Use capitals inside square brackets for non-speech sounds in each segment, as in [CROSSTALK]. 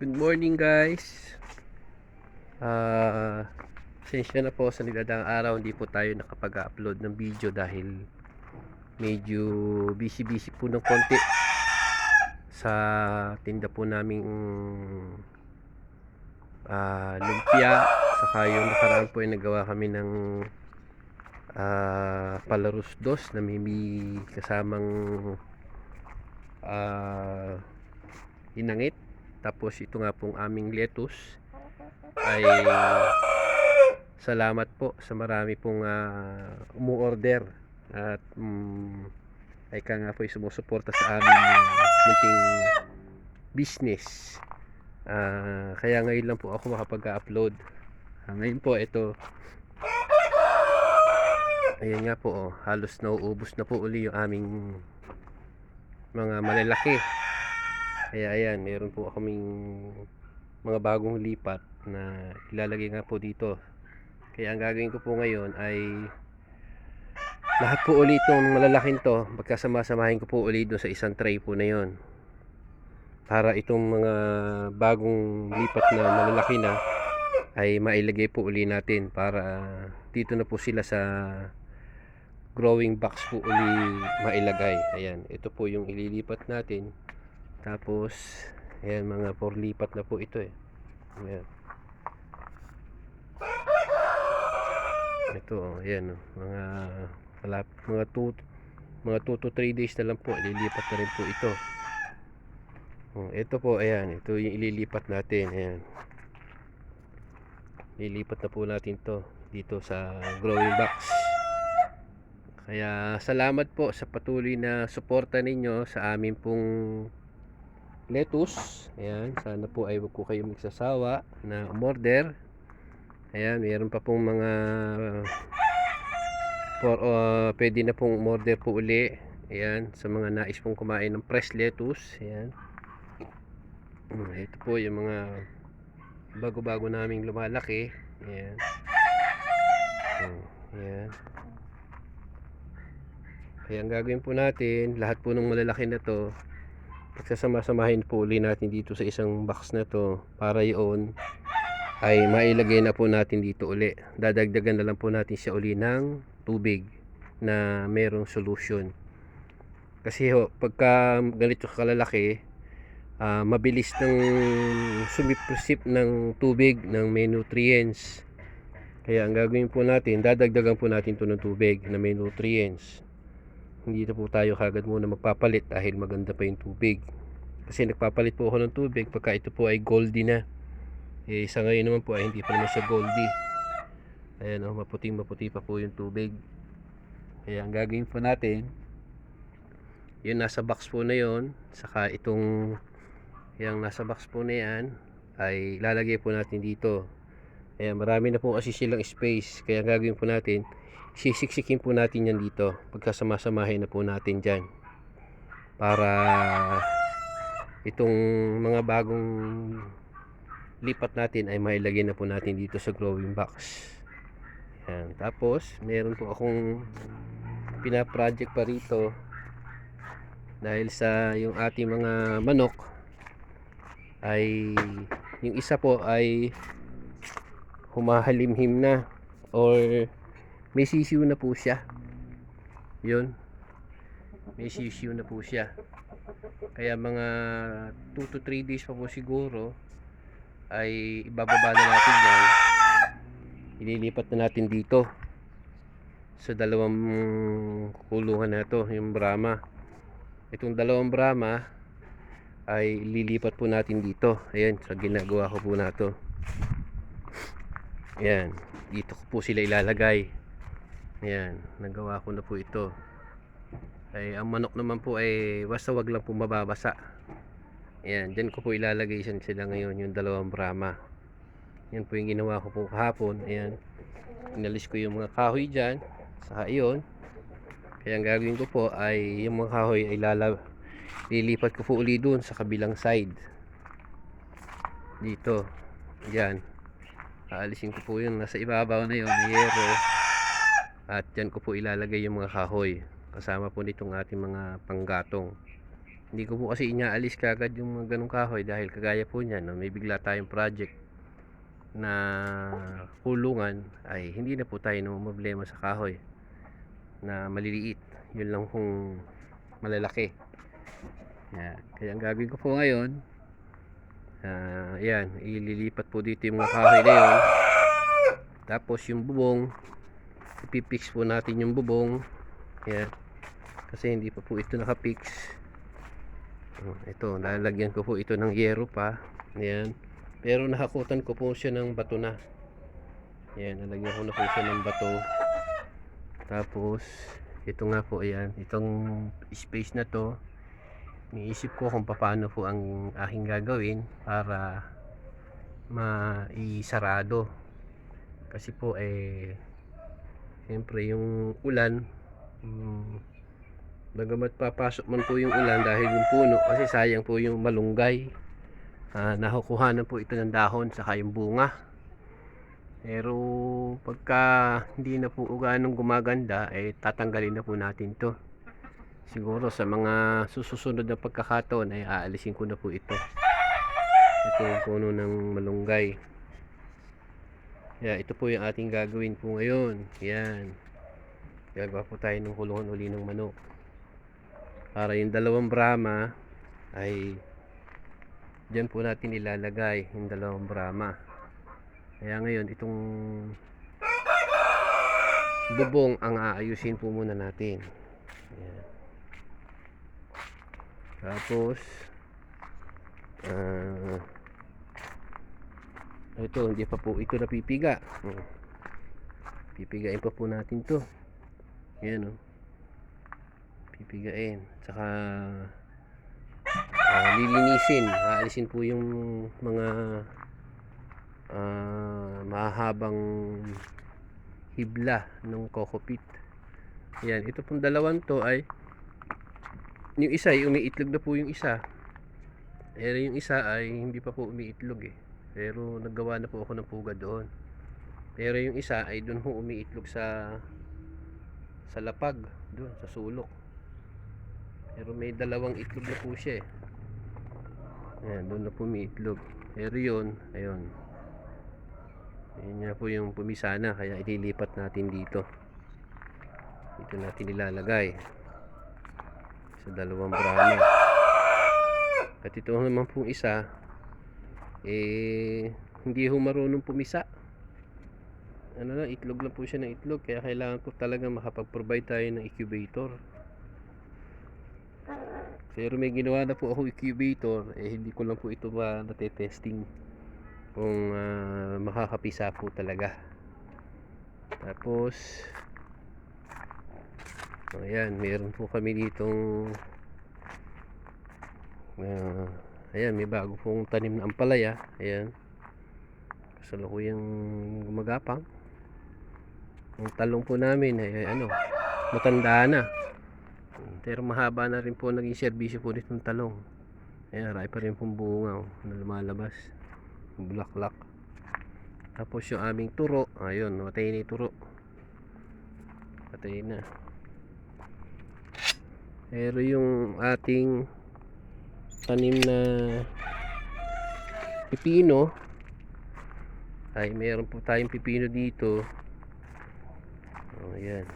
Good morning guys. Ah, pasensya na po sa niladang araw. Hindi po tayo nakapag-upload ng video dahil medyo busy-busy po ng konti sa tinda po naming ah, lumpia. Saka yung nakaraan po ay nagawa kami ng ah, palarus dos na may kasamang ah, inangit tapos ito nga pong aming lettuce ay salamat po sa marami pong uh, umu-order at mm, ay ka nga po sumusuporta sa aming uh, munting business. Ah, kaya ngayon lang po ako makapag-upload. Ah, ngayon po ito Ayan nga po oh, halos nauubos na po uli yung aming mga malalaki. Kaya ayan, meron po kaming mga bagong lipat na ilalagay nga po dito. Kaya ang gagawin ko po ngayon ay lahat po ulit itong malalaking to, pagkasama-samahin ko po ulit doon sa isang tray po na yon. Para itong mga bagong lipat na malalaki na ay mailagay po uli natin para dito na po sila sa growing box po uli mailagay. Ayan, ito po yung ililipat natin. Tapos, ayan, mga porlipat na po ito eh. Ayan. Ito, oh, ayan, oh, mga malap, mga 2 mga 2 to 3 days na lang po, ililipat na rin po ito. Oh, ito po, ayan, ito yung ililipat natin, ayan. Lilipat na po natin to dito sa growing box. Kaya salamat po sa patuloy na suporta ninyo sa amin pong lettuce. Ayan, sana po ay wag po kayo magsasawa na umorder. Ayan, mayroon pa pong mga for, uh, pwede na pong umorder po uli. Ayan, sa mga nais pong kumain ng fresh lettuce. Ayan. Mm, Ito po yung mga bago-bago naming lumalaki. Ayan. Mm, Ayan. Kaya ang gagawin po natin, lahat po ng malalaki na to, pagsasama-samahin po uli natin dito sa isang box na to para yun ay mailagay na po natin dito uli. Dadagdagan na lang po natin siya uli ng tubig na merong solution. Kasi ho, pagka ganito kalalaki, ah, mabilis ng sumipsip ng tubig ng may nutrients. Kaya ang gagawin po natin, dadagdagan po natin to ng tubig na may nutrients hindi na po tayo kagad muna magpapalit dahil maganda pa yung tubig. Kasi nagpapalit po ako ng tubig pagka ito po ay goldy na. Eh sa ngayon naman po ay hindi pa naman siya goldy. Ayan o maputing maputi pa po yung tubig. Kaya ang gagawin po natin yun nasa box po na yon saka itong yung nasa box po na yan ay lalagay po natin dito. Ayan, marami na po kasi silang space. Kaya ang gagawin po natin, sisiksikin po natin yan dito. Pagkasama-samahin na po natin dyan. Para itong mga bagong lipat natin ay mailagay na po natin dito sa growing box. Ayan. Tapos, meron po akong pinaproject pa rito dahil sa yung ating mga manok ay yung isa po ay humahalimhim na or may sisiw na po siya. Yun. May sisiw na po siya. Kaya mga 2 to 3 days pa po siguro ay ibababa na natin yan. Ililipat na natin dito sa dalawang kulungan na to yung Brahma. Itong dalawang Brahma ay lilipat po natin dito. Ayan sa ginagawa ko po na to Ayan, dito ko po sila ilalagay. Ayan, nagawa ko na po ito. Ay, ang manok naman po ay basta wag lang po mababasa. Ayan, dyan ko po ilalagay sila ngayon, yung dalawang Brahma. Yan po yung ginawa ko po kahapon. Ayan, inalis ko yung mga kahoy dyan. Saka yun. Kaya ang gagawin ko po ay yung mga kahoy ay lalab lilipat ko po uli doon sa kabilang side. Dito. Yan aalisin ko po yun nasa ibabaw na yun yero at dyan ko po ilalagay yung mga kahoy kasama po nitong ating mga panggatong Hindi ko po kasi inaalis kagad yung mga ganong kahoy dahil kagaya po niyan, no, may bigla tayong project na kulungan ay hindi na po tayo problema sa kahoy na maliliit. Yun lang kung malalaki. Yan. Kaya ang gagawin ko po ngayon, ah, yan, ililipat po dito yung mga kahoy na yun. Tapos yung bubong, ipipix po natin yung bubong. Yan. Kasi hindi pa po ito nakapix. Oh, ito, lalagyan ko po ito ng yero pa. Yan. Pero nakakutan ko po siya ng bato na. Yan, lalagyan ko na po siya ng bato. Tapos, ito nga po, ayan. Itong space na to, niisip ko kung paano po ang aking gagawin para maisarado. Kasi po, eh, siyempre yung ulan, mm, bagamat papasok man po yung ulan dahil yung puno, kasi sayang po yung malunggay. Ah, nakukuha na po ito ng dahon saka yung bunga. Pero pagka hindi na po ganong gumaganda, eh tatanggalin na po natin to. Siguro sa mga susunod na pagkakataon ay aalisin ko na po ito. Ito yung puno ng malunggay. Yeah, ito po yung ating gagawin po ngayon. Yan. Gagawa po tayo ng kulungan uli ng manok. Para yung dalawang brahma ay Diyan po natin ilalagay yung dalawang brahma. Kaya ngayon, itong bubong ang aayusin po muna natin. Ayan. Tapos, ah, ito, hindi pa po ito napipiga. Hmm. Pipigain pa po natin to. Ayan o. Pipigain. Tsaka, Ah, lilinisin aalisin po yung mga ah, mahabang hibla ng kokopit yan ito pong dalawan to ay yung isa ay umiitlog na po yung isa pero yung isa ay hindi pa po umiitlog eh pero naggawa na po ako ng puga doon pero yung isa ay doon ho umiitlog sa sa lapag doon sa sulok pero may dalawang itlog na po siya eh doon na po may itlog. Pero yun, ayun. Ayun nga po yung pumisana, kaya ililipat natin dito. Dito natin ilalagay. Sa dalawang brahma. At ito naman pong isa, eh, hindi ho marunong pumisa. Ano lang, itlog lang po siya ng itlog, kaya kailangan po talaga makapag-provide tayo ng incubator. Pero may ginawa na po ako incubator, eh hindi ko lang po ito ba natetesting kung ah, makakapisa po talaga. Tapos, ayan, meron po kami ditong ah, ayan, may bago pong tanim na ampalaya. Ayan. Kasalukuyang gumagapang. Ang talong po namin ay ano, matanda na. Pero mahaba na rin po naging serbisyo po nitong talong. Ayan, ray pa rin pong bunga oh, na lumalabas. Bulaklak. Tapos yung aming turo, ayun, namatay na turo. Patay na. Pero yung ating tanim na pipino. Ay meron po tayong pipino dito. Oh, ayan.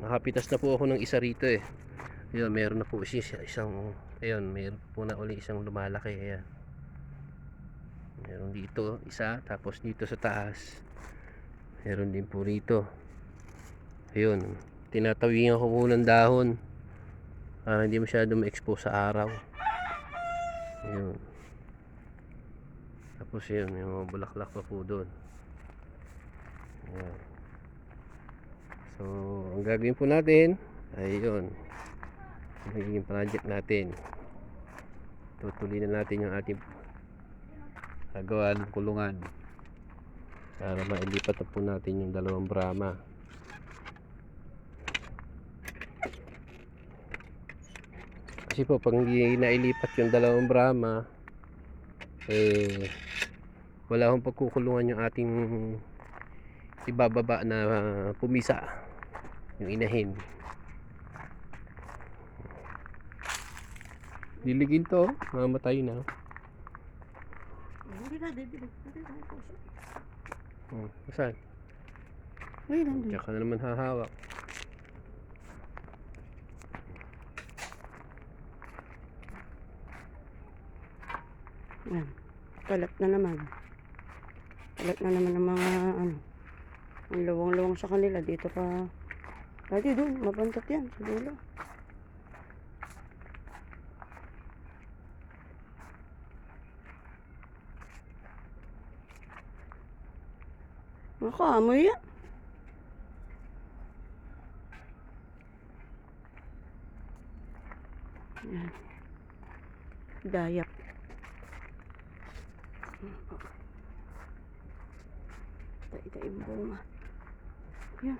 Nakapitas na po ako ng isa rito eh. Yun meron na po siya isang ayun meron po na uli isang lumalaki ayan. Meron dito isa tapos dito sa taas meron din po rito. Ayun tinatawingan ko po ng dahon para hindi masyado ma-expose sa araw ayun tapos yun may mga bulaklak pa po doon ayan So, ang gagawin po natin ay yun. Magiging project natin. Tutuloy na natin yung ating gagawa ng kulungan para mailipat na po natin yung dalawang brahma. Kasi po, pag hindi nailipat yung dalawang brahma, eh, wala akong pagkukulungan yung ating ibababa na pumisa yung inahin Diligin to. Mamatay na. Hindi na, didilig. Hmm. Saan? Ay, nandun. Na naman hahawak. Yan. Kalat na naman. Kalat na naman ng mga ano. Ang luwang-luwang sa kanila. Dito pa. Dati doon, mabantat yan sa dulo. Ako, amoy yan. Yan. Dayap. Tay-tay yung bunga. Yan.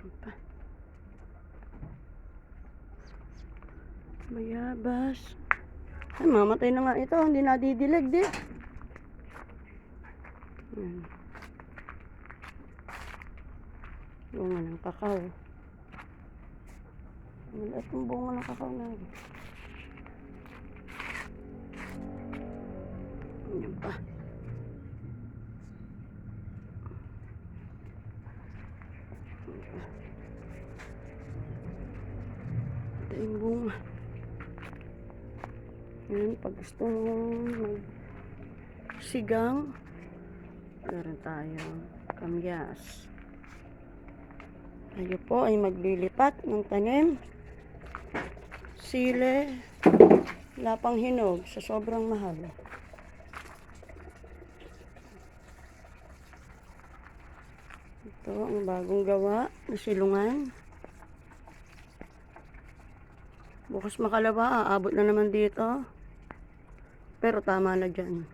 Ano pa? Mayabas. Ay, mamatay na nga ito. Hindi nadidilig di. Yan. Bunga ng kakao. Maliit yung bunga ng kakao na. Yan pa. Yung. Yan, pag gusto mong mag sigang, meron tayong kamyas. Tayo po ay maglilipat ng tanim, sile, lapang hinog sa sobrang mahal. Ito ang bagong gawa na silungan. Bukas makalawa, aabot na naman dito. Pero tama na dyan.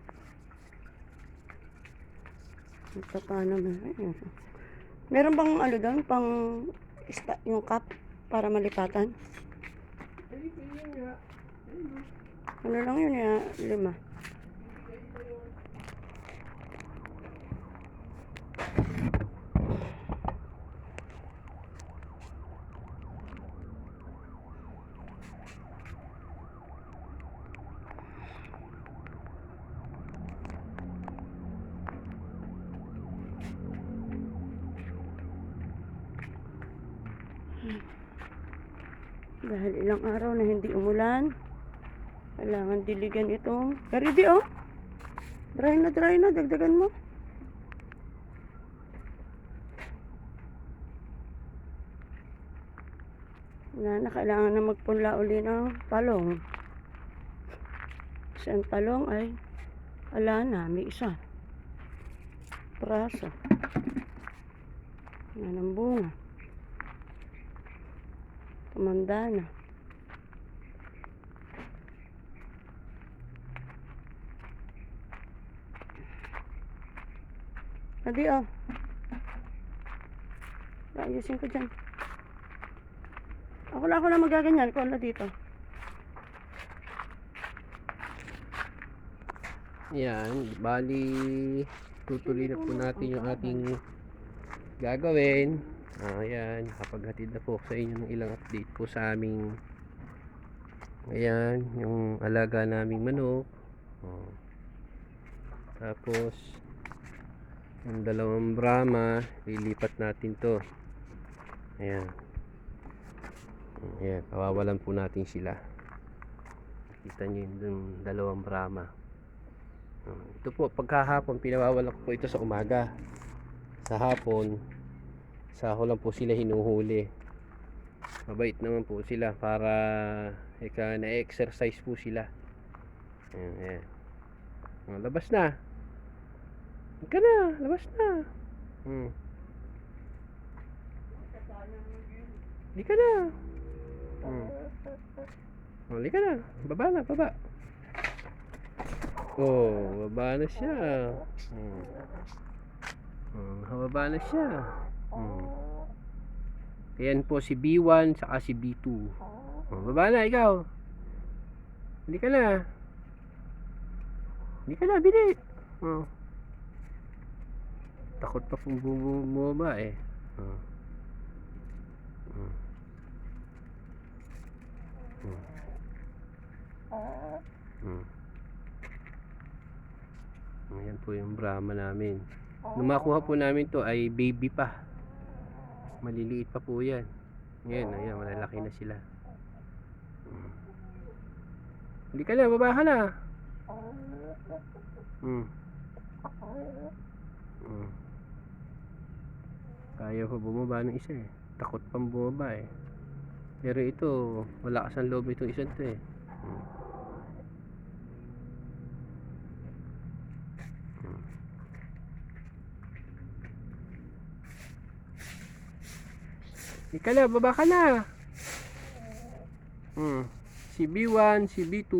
Ito pa naman. Meron bang ano doon, pang yung cup para malipatan? Ano lang yun ya, lima. Dahil ilang araw na hindi umulan, kailangan diligan itong karidi oh. Dry na dry na, dagdagan mo. Wala na, kailangan na magpunla uli ng talong. Kasi ang talong ay, ala na, may isa. Praso. Yan ang bunga. Tumanda na. Adi oh. Ayusin ko dyan. Ako lang ako lang magaganyan. Ko na dito. Yan, bali tutuloy na po natin yung ating gagawin. Ayan, kapaghatid na po sa inyo ng ilang update po sa aming ayan, yung alaga naming manok. Oh. Tapos yung dalawang Brahma, lilipat natin to. Ayan. Ayan, pawawalan po natin sila. Kita nyo yung dalawang Brahma. Uh, Ito po, pagkahapon, pinawawalan ko po ito sa umaga. Sa hapon, sa ako lang po sila hinuhuli. Mabait naman po sila para ika na-exercise po sila. Ayan, ayan. Oh, labas na. Ika na, labas na. Hmm. Di ka na. Hmm. Oh, di ka na. Baba na, baba. Oh, baba na siya. Hmm. Hmm, baba na siya. Hmm. Ayan po si B1 saka si B2. Oh, baba na ikaw. Hindi ka na. Hindi ka na, bili. Oh. Takot pa pong bu- bumaba eh. Oh. Oh. Hmm. Ayan po yung Brahma namin. Nung makuha po namin to ay baby pa. Maliliit pa po yan. Ngayon, ayan, malalaki na sila. Hmm. Hindi ka na, baba ka na. Hmm. Hmm. Kaya pa bumaba ng isa eh. Takot pang bumaba eh. Pero ito, malakas ang loob itong isang to eh. Hmm. Hmm. Na, baba ka na. Hmm. Si B1, si B2.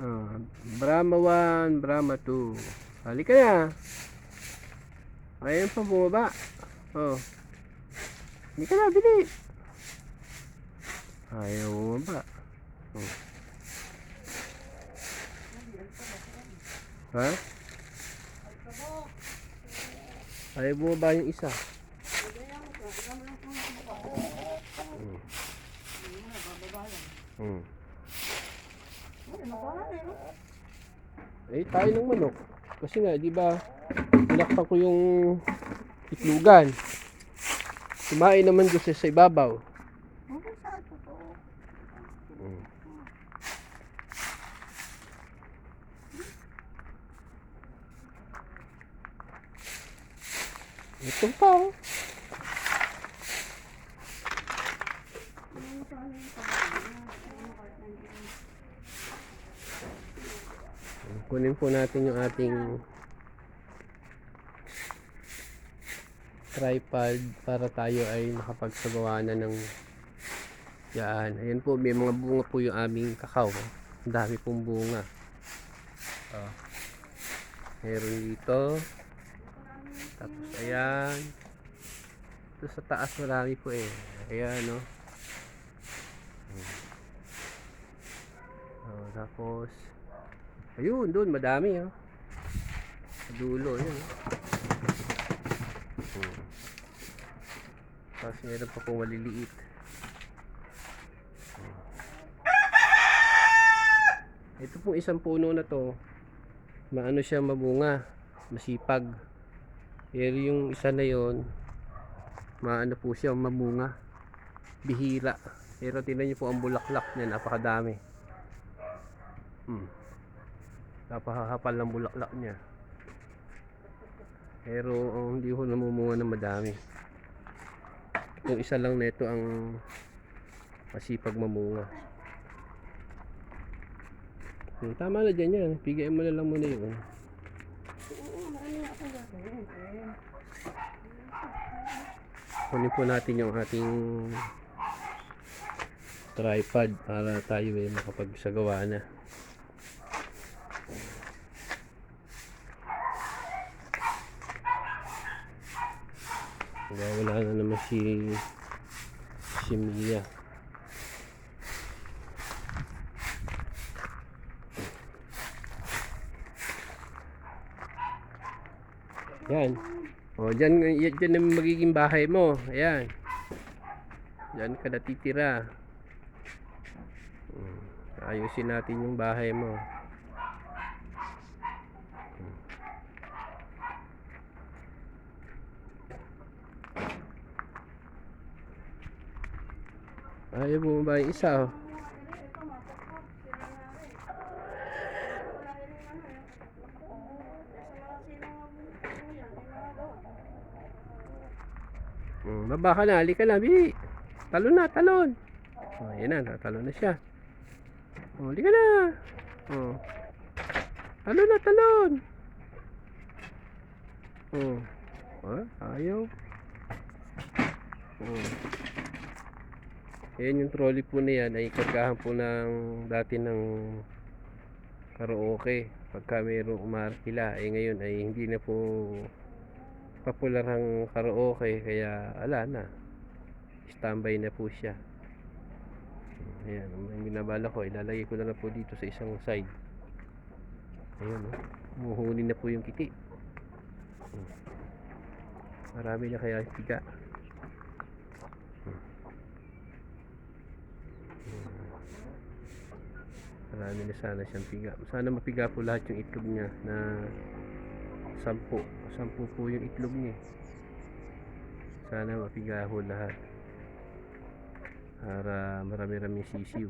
Ah, Brahma 1, Brahma 2. Halika na. Ayun pa bumaba. Oh. Hindi ka na, bili. Ayaw bumaba. Oh. Ha? Ayaw bumaba yung isa. Hmm. Hmm. Eh, tayo ng manok. Kasi nga, di ba, tinakpan ko yung itlugan. Kumain naman sa sa ibabaw. Mm. Ito pa oh. Kunin po natin yung ating tripod para tayo ay makapagsagawa na ng yan. Ayan po, may mga bunga po yung aming kakao. Ang dami pong bunga. Oh. Meron dito. Tapos ayan. Ito sa taas marami po eh. Ayan no. Oh, tapos ayun doon madami oh. Sa dulo yun. oh. Tapos meron pa pong maliliit. Ito pong isang puno na to, maano siya mabunga, masipag. Pero yung isa na yon, maano po siya mamunga, bihira. Pero tingnan niyo po ang bulaklak niya, napakadami. Hmm. Napakahapal ng bulaklak niya. Pero oh, hindi ko namumunga ng madami. Yung isa lang nito ang masipag mamunga. Hmm, tama na dyan yan. Pigayin mo na lang muna yun. Kunin po natin yung ating tripod para tayo ay makapagsagawa na. Wala, wala na naman si si Mia. Yan. O, dyan, dyan ang magiging bahay mo. Ayan. Dyan ka natitira. Mm, Ayusin natin yung bahay mo. Ayaw bumaba yung isa. Oh. Mm, baba ka na, halika na, bili. Talon na, talon. Oh, yan na, talon na siya. Oh, halika na. Oh. Talon na, talon. Oh. Ah, ayaw. Oh. Ayan yung trolley po na yan. Ay kargahan po ng dati ng karaoke. Pagka mayroong umarkila eh ngayon ay hindi na po popular ang karaoke. Kaya ala na. Standby na po siya. Ayan ang binabala ko ilalagay ko na lang po dito sa isang side. Ayan o muhuli na po yung kiti. Marami na kaya tiga Marami na sana siyang piga. Sana mapiga po lahat yung itlog niya na sampu. Sampu po yung itlog niya. Sana mapiga ho lahat. Para marami-rami sisiw.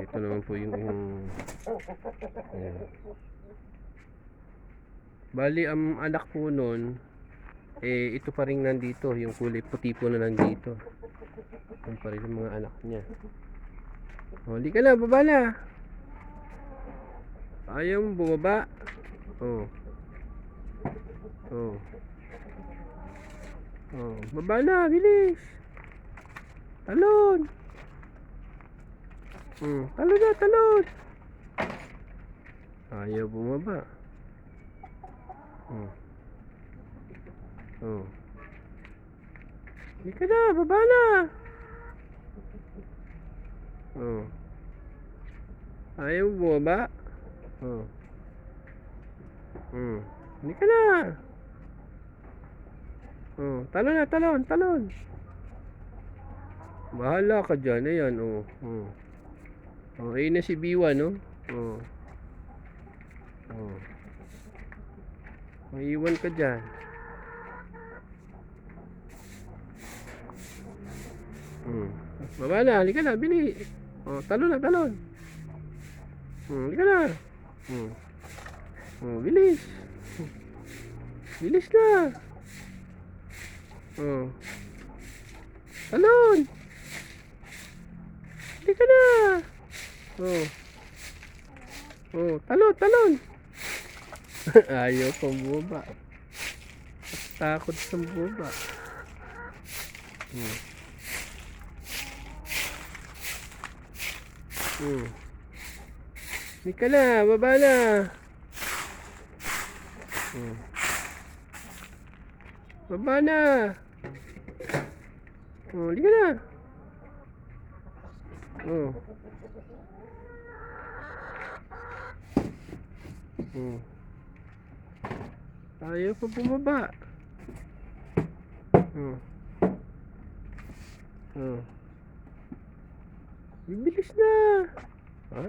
Ito naman po yung, yung Ayan. Bali, ang anak po nun, eh, ito pa rin nandito. Yung kulay puti po na nandito. Ang mga anak niya. O, di ka na, baba na. Ayaw mo bumaba. Oh. Oh. Oh, baba na, bilis. Talon. Hmm, talon na, talon. Ayaw bumaba. Oh. Oh. Di ka na, baba na. Oh. Ayaw bumaba. Oh. Hmm. Di ka na. Oh, talon na, talon, talon. Bahala ka dyan. Ayan, oh. Oh, oh ayun na si Biwa, no? Oh. Oh. Maiiwan ka dyan. Hmm. Baba na, halika na, bili. Oh, talon na, talon. Hmm, halika na. Hmm. Oh, bilis. Bilis na. Oh. Talon. Halika na. Oh. Oh, talon, talon. [LAUGHS] Ayaw pang bumaba. Takot sa bumaba. Hmm. Hmm. Hindi ka na, baba na. Hmm. Baba na. Oh, hindi ka na. Oh. Hmm. Ayaw pa bumaba. Hmm. Oh. Bibilis na. Ha?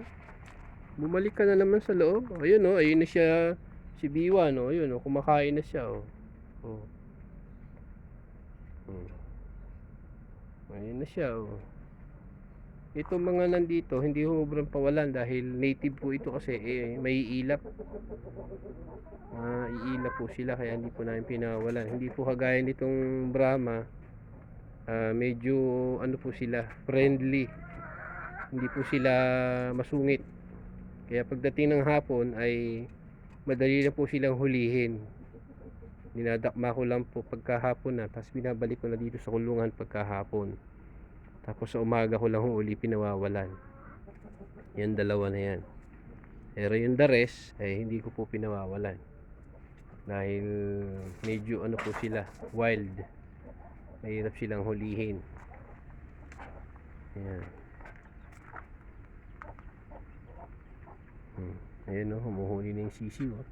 Bumalik ka na naman sa loob. Ayun oh, ayun na siya si Biwa no. Ayun oh, kumakain na siya oh. Oh. Hmm. Ayun na siya oh. Itong mga nandito, hindi ho sobrang pawalan dahil native po ito kasi eh, may ilap. Ah, iilap po sila kaya hindi po namin pinawalan. Hindi po kagaya nitong Brahma. Ah, medyo ano po sila, friendly. Hindi po sila masungit. Kaya pagdating ng hapon ay madali na po silang hulihin. Dinadakma ko lang po pagkahapon na, tapos binabalik ko na dito sa kulungan pagkahapon. Tapos sa umaga ko lang uli pinawawalan. Yan dalawa na yan. Pero yung the rest ay hindi ko po pinawawalan. Dahil medyo ano po sila, wild. Mahirap silang hulihin. Yan. Hmm. Ayan o, humuhuli na yung sisiw. Oh.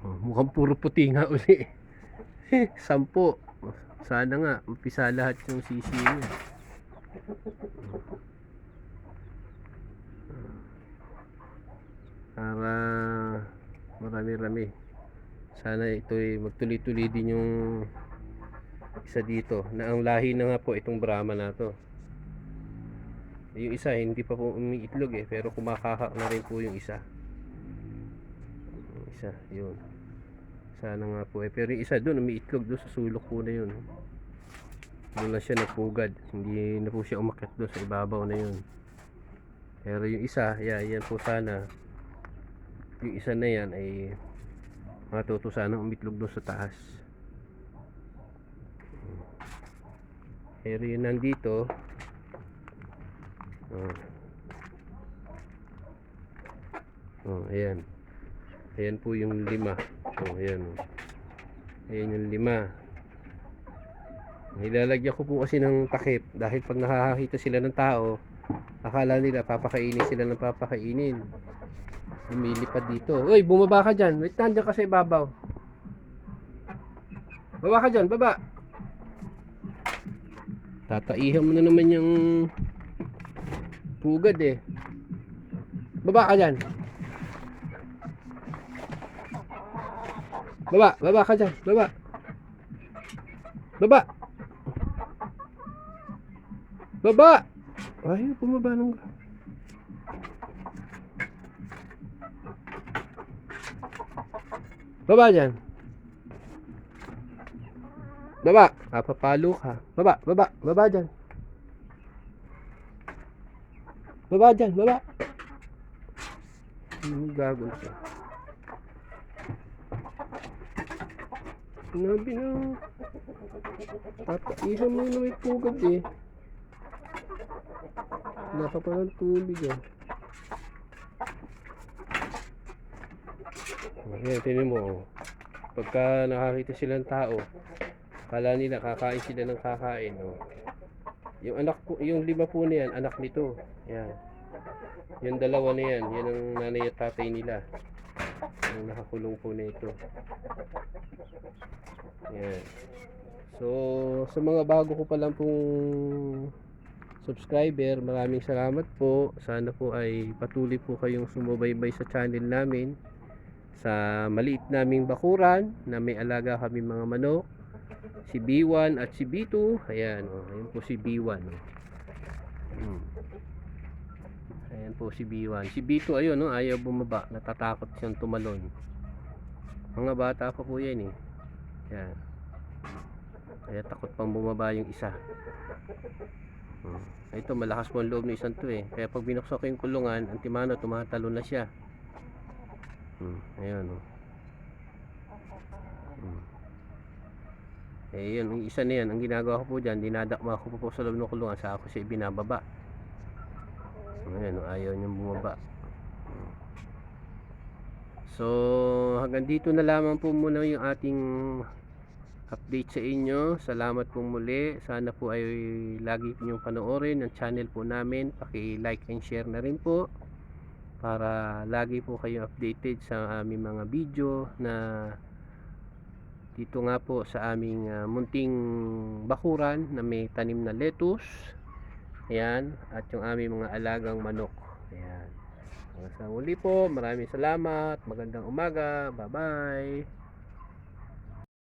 Oh, mukhang puro puti nga uli. [LAUGHS] Sampo. Sana nga, umpisa lahat yung sisiw niya. Para marami-rami. Sana ito'y magtuloy-tuloy din yung isa dito. Na ang lahi na nga po itong Brahma na to. Yung isa hindi pa po umiitlog eh, pero kumakaka na rin po yung isa. Yung isa, yun. Sana nga po eh. Pero yung isa doon, umiitlog doon sa sulok po na yun. Doon na siya nagpugad. Hindi na po siya umakyat doon sa ibabaw na yun. Pero yung isa, yeah, yan po sana. Yung isa na yan ay matuto sana umitlog doon sa taas. Pero yun nandito, Oh. Oh, ayan. Ayan po yung lima. Oh, ayan. Ayan yung lima. Nilalagyan ko po kasi ng takip dahil pag nakakakita sila ng tao, akala nila papakainin sila ng papakainin. Lumilipad dito. Uy, bumaba ka dyan. Wait, nandiyan ka sa ibabaw. Baba ka dyan, baba. Tataihan mo na naman yung pugad eh. Baba ka dyan. Baba, baba ka dyan. Baba. Baba. Baba. Ay, bumaba nung Baba dyan. Baba. Papapalo ka. Baba, baba, baba dyan. Baba dyan, baba. Ano gago siya? Sinabi na. Tataihan mo na may pugad eh. Wala pa ng tubig eh. Ayan, tinin mo. oh. Pagka nakakita silang tao, kala nila kakain sila ng kakain. Oh. Yung anak po, yung lima po na yan, anak nito. Yan. Yung dalawa na yan, yan ang nanay at tatay nila. Yung nakakulong po na ito. Yan. So, sa mga bago ko pa lang pong subscriber, maraming salamat po. Sana po ay patuloy po kayong sumubaybay sa channel namin sa maliit naming bakuran na may alaga kami mga manok si B1 at si B2 ayan oh, ayan po si B1 oh. Hmm. ayan po si B1 si B2 ayun no ayaw bumaba natatakot siyang tumalon mga bata pa po yan eh yan kaya takot pang bumaba yung isa Hmm. ito malakas po ang loob ng isang to eh kaya pag binuksan ko yung kulungan ang timano tumatalo na siya Hmm, ayan oh. Hmm. Eh yun, yung isa na yan, ang ginagawa ko po dyan, dinadakma ko po, po sa loob ng kulungan, sa ako siya binababa. Ayan, ayaw niyang bumaba. So, hanggang dito na lamang po muna yung ating update sa inyo. Salamat po muli. Sana po ay lagi ninyong panoorin ang channel po namin. Paki-like and share na rin po para lagi po kayo updated sa aming mga video na dito nga po sa aming ah, munting bakuran na may tanim na lettuce. Ayan at yung aming mga alagang manok. Ayan. Sa muli po. Maraming salamat. Magandang umaga. Bye bye